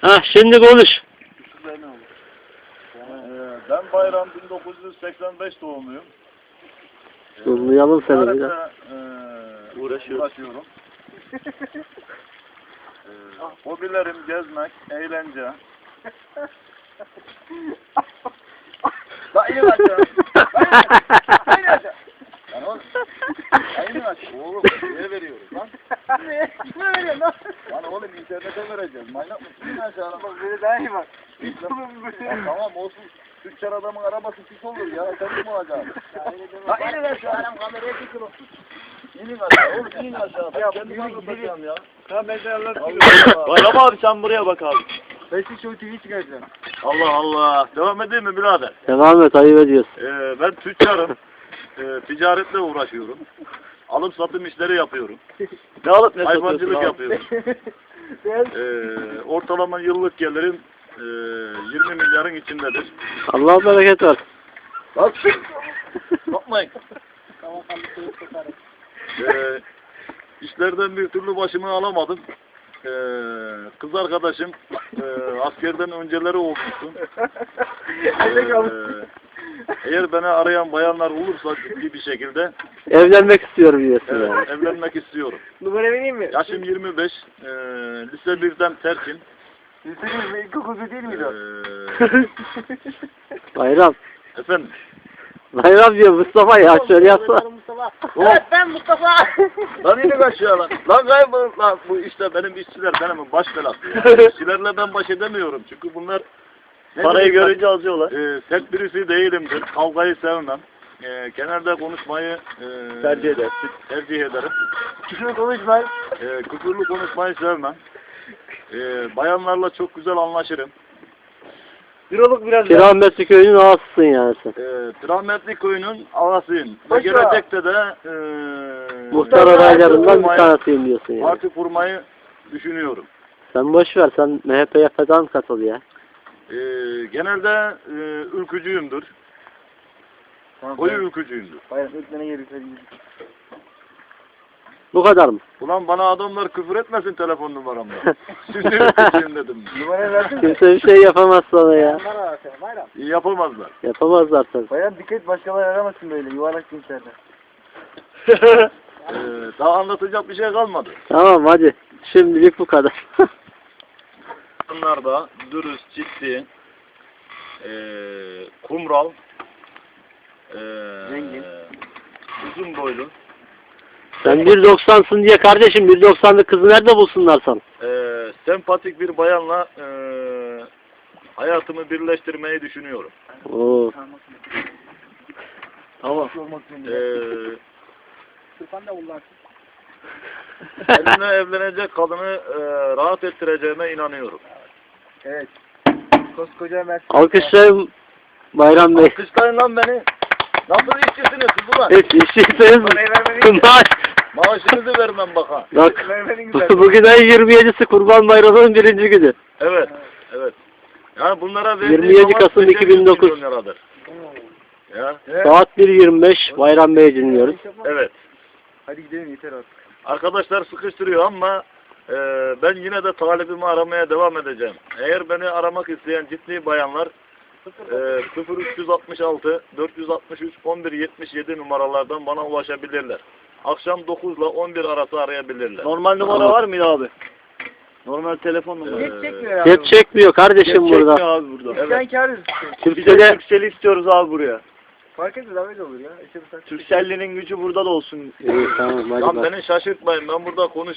Ha şimdi konuş. Ee, ben Bayram 1985 doğumluyum. Duyalım seni bir e, uğraşıyorum. Ee, hobilerim gezmek, eğlence. Lan iyi bak ya. Aynı aşağı. Lan oğlum. Aynı aşağı. Oğlum niye veriyoruz lan? Ne veriyorsun lan? Lan oğlum internete vereceğiz. Manyak mısın? İn aşağı. Bak böyle daha iyi bak. Ya tamam olsun. Tüccar adamın arabası pis olur ya. Sen kim olacaksın? Lan inin aşağı. Adam kameraya tutuyor. İnin aşağı. Oğlum inin aşağı. Ben kendimi anlatacağım ya. Tamam ben de Allah. Bayram abi sen buraya bak abi. Size Show TV çıkaracağım. Allah Allah. Devam edeyim mi birader? Devam et ayıp ediyorsun. Ee, ben tüccarım. Ee, ticaretle uğraşıyorum. Alım satım işleri yapıyorum. Ne alıp ne Hayvancılık yapıyorum. Ee, ortalama yıllık gelirim e, 20 milyarın içindedir. Allah bereket versin. Bak. Yapmayın. Ee, işlerden bir türlü başımı alamadım. Ee, kız arkadaşım e, askerden önceleri olmuştu. Ee, eğer beni arayan bayanlar olursa ciddi bir şekilde Evlenmek istiyorum diyorsun evet, yani. evlenmek istiyorum. Numara vereyim mi? Yaşım 25, e, lise 1'den terkim. Liseniz mi? İlkokulu değil miydi o? Ee, Bayram. efendim, Bayram diyor Mustafa ya şöyle yapsana. Mustafa. Evet ben Mustafa. lan yine kaçıyor lan. Lan kaybol lan bu işte benim işçiler benim baş belası ya. İşçilerle ben baş edemiyorum çünkü bunlar Parayı ben, görünce alıyorlar. e, sert birisi değilimdir. Kavgayı sevmem. E, genelde konuşmayı e, Tercih eder. tercih ederim. Küçük konuşmayın. E, küfürlü konuşmayı sevmem. E, bayanlarla çok güzel anlaşırım. Euroluk biraz Kirametli köyünün ağasısın yani sen. E, Rahmetli köyünün ağasıyım. Ve gelecekte de e, Muhtar adaylarından bir tanesiyim diyorsun yani. Parti kurmayı düşünüyorum. Sen boş ver sen MHP'ye falan katıl ya. E, genelde e, ülkücüyümdür. Tamam, Koyu ülkücüyümdür. Öğretmene geri Bu kadar mı? Ulan bana adamlar küfür etmesin telefon numaramla. Şimdi ülkücüyüm dedim. Numara verdin mi? Kimse bir şey yapamaz sana ya. Numara ver sen, bayram. İyi yapamazlar. Yapamazlar tabii. Bayram dikkat et, başkaları aramasın böyle yuvarlak gençlerden. E, daha anlatacak bir şey kalmadı. Tamam hadi. Şimdilik bu kadar. Bunlar da dürüst, ciddi, e, kumral, e, Zengin. uzun boylu, sen 1.90'sın diye kardeşim 1.90'lık kızı nerede bulsunlar sana? e, sempatik bir bayanla e, hayatımı birleştirmeyi düşünüyorum. Oo. Tamam. E, zorunda. Sırfan da ullarsın. benimle evlenecek kadını e, rahat ettireceğime inanıyorum. Evet. Koskoca Mercedes. Alkışlayın Bayram Bey. Alkışlayın lan beni. Nasıl işçisiniz siz ulan? Hiç işçisiniz. Parayı vermedin mi? Maaş. Maaşınızı vermem baka. Bak Vermedin güzel. bugün ayın 27'si Kurban Bayramı'nın birinci günü. Evet. Evet. Yani bunlara verdiğim 27 zaman Kasım 800 2009. milyon liradır. Ya. Saat 1.25 Bayram Bey'i dinliyoruz. Evet. Hadi gidelim yeter artık. Arkadaşlar sıkıştırıyor ama e, ben yine de talibimi aramaya devam edeceğim. Eğer beni aramak isteyen ciddi bayanlar e, 0366 463 1177 numaralardan bana ulaşabilirler. Akşam 9 ile 11 arası arayabilirler. Normal numara var mıydı abi? Normal telefon numarası. Cep çekmiyor ya. Cep çekmiyor kardeşim Çekmiyor burada. abi burada. Evet. Sen kârız. Türkcell'i istiyoruz abi buraya. Fark etmez abi olur ya. İşte Türkcell'in gücü burada da olsun. İyi tamam hadi Lan bak. beni şaşırtmayın ben burada konuşuyorum.